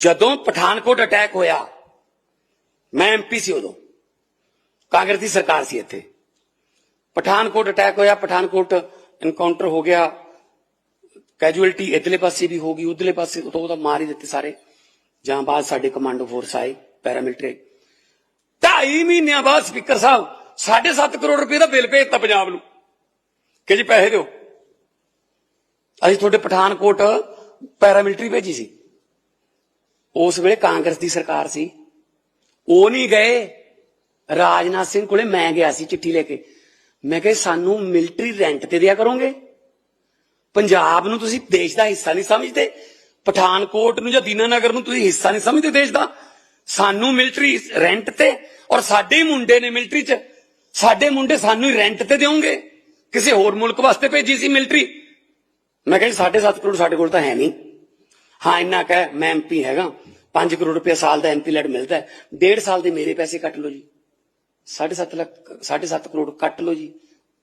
ਜਦੋਂ ਪਠਾਨਕੋਟ ਅਟੈਕ ਹੋਇਆ, ਮੈਂ ਐਮਪੀ ਸੀ ਉਦੋਂ। ਕਾਂਗਰਸ ਦੀ ਸਰਕਾਰ ਸੀ ਇੱਥੇ। ਪਠਾਨਕੋਟ ਅਟੈਕ ਹੋਇਆ, ਪਠਾਨਕੋਟ ਇਨਕਾਊਂਟਰ ਹੋ ਗਿਆ। ਕੈਜੂਅਲਟੀ ਇਧਰਲੇ ਪਾਸੇ ਵੀ ਹੋ ਗਈ, ਉਧਰਲੇ ਪਾਸੇ ਤੋਂ ਉਹਦਾ ਮਾਰ ਹੀ ਦਿੱਤੇ ਸਾਰੇ। ਜਾਂ ਬਾਅਦ ਸਾਡੇ ਕਮਾਂਡੋ ਫੋਰਸ ਆਏ ਪੈਰਾਮਿਲਟਰੀ ਢਾਈ ਮਹੀਨਿਆਂ ਬਾਅਦ ਸਪੀਕਰ ਸਾਹਿਬ 7.5 ਕਰੋੜ ਰੁਪਏ ਦਾ ਬਿੱਲ ਭੇਜਤਾ ਪੰਜਾਬ ਨੂੰ। ਕਿ ਜੀ ਪੈਸੇ ਦਿਓ। ਅਸੀਂ ਤੁਹਾਡੇ ਪਠਾਨਕੋਟ ਪੈਰਾਮਿਲਟਰੀ ਭੇਜੀ ਸੀ। ਉਸ ਵੇਲੇ ਕਾਂਗਰਸ ਦੀ ਸਰਕਾਰ ਸੀ। ਉਹ ਨਹੀਂ ਗਏ। ਰਾਜਨਾਥ ਸਿੰਘ ਕੋਲੇ ਮੈਂ ਗਿਆ ਸੀ ਚਿੱਠੀ ਲੈ ਕੇ। ਮੈਂ ਕਿਹਾ, ਸਾਨੂੰ ਮਿਲਟਰੀ ਰੈਂਟ ਤੇ ਦਿਆ ਕਰੋਗੇ? ਪੰਜਾਬ ਨੂੰ ਤੁਸੀਂ ਦੇਸ਼ ਦਾ ਹਿੱਸਾ ਨਹੀਂ ਸਮਝਦੇ। ਪਠਾਨਕੋਟ ਨੂੰ ਜਾਂ ਦੀਨਾਨਗਰ ਨੂੰ ਤੁਸੀਂ ਹਿੱਸਾ ਨਹੀਂ ਸਮਝਦੇ ਦੇਸ਼ ਦਾ। ਸਾਨੂੰ ਮਿਲਟਰੀ ਰੈਂਟ ਤੇ ਔਰ ਸਾਡੇ ਹੀ ਮੁੰਡੇ ਨੇ ਮਿਲਟਰੀ 'ਚ। ਸਾਡੇ ਮੁੰਡੇ ਸਾਨੂੰ ਹੀ ਰੈਂਟ ਤੇ ਦਿਓਗੇ। ਕਿਸੇ ਹੋਰ ਮੁਲਕ ਵਾਸਤੇ ਭੇਜੀ ਸੀ ਮਿਲਟਰੀ ਮੈਂ ਕਿਹਾ ਜੀ 7.5 ਕਰੋੜ ਸਾਡੇ ਕੋਲ ਤਾਂ ਹੈ ਨਹੀਂ। ਹਾਂ, ਇੰਨਾ ਕਹਿ ਮੈਂ ਐਮਪੀ ਹੈਗਾ। 5 ਕਰੋੜ ਰੁਪਏ ਸਾਲ ਦਾ ਐਮਪੀ ਲੈਟ ਮਿਲਦਾ ਹੈ। ਡੇਢ ਸਾਲ ਦੇ ਮੇਰੇ ਪੈਸੇ ਕੱਟ ਲਓ ਜੀ। 7.5 ਲੱਖ 7.5 ਕਰੋੜ ਕੱਟ ਲਓ ਜੀ।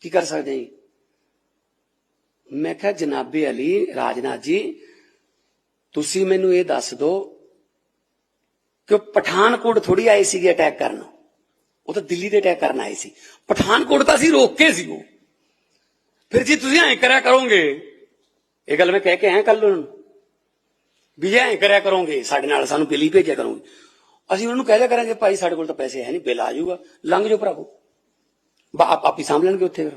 ਕੀ ਕਰ ਸਕਦੇ ਜੀ? ਮੈਂ ਕਿਹਾ, ਜਨਾਬੇ ਅਲੀ, ਰਾਜਨਾਥ ਜੀ, ਤੁਸੀਂ ਮੈਨੂੰ ਇਹ ਦੱਸ ਦਿਓ ਕਿ ਉਹ ਪਠਾਨਕੋਟ ਥੋੜੀ ਆਏ ਸੀਗੇ ਅਟੈਕ ਕਰਨ। ਉਹ ਤਾਂ ਦਿੱਲੀ ਦੇ ਅਟੈਕ ਕਰਨ ਆਏ ਸੀ। ਪਠਾਨਕੋਟ ਤਾਂ ਅਸੀਂ ਰੋਕ ਕੇ ਸੀ ਉਹ। ਫਿਰ ਜੀ ਤੁਸੀਂ ਐਂ ਕਰਿਆ ਕਰੋਗੇ। ਇਹ ਗੱਲ ਮੈਂ ਕਹਿ ਕੇ ਆਇਆ ਕੱਲ ਉਹਨਾਂ ਨੂੰ। ਵੀ ਜੇ ਐਂ ਕਰਿਆ ਕਰੋਗੇ, ਸਾਡੇ ਨਾਲ ਸਾਨੂੰ ਬਿੱਲ ਹੀ ਭੇਜਿਆ ਕਰੋਗੇ। ਅਸੀਂ ਉਹਨਾਂ ਨੂੰ ਕਹਿ ਦਿਆ ਕਰਾਂਗੇ, ਭਾਈ ਸਾਡੇ ਕੋਲ ਤਾਂ ਪੈਸੇ ਹੈ ਨਹੀਂ, ਬਿੱਲ ਆ ਜਾਊਗਾ। ਲੰਘ ਜਾਓ ਭਰਾਵੋ। ਬਾ ਆਪ ਹੀ ਸਾਂਭ ਲੈਣਗੇ ਉੱਥੇ ਫਿਰ।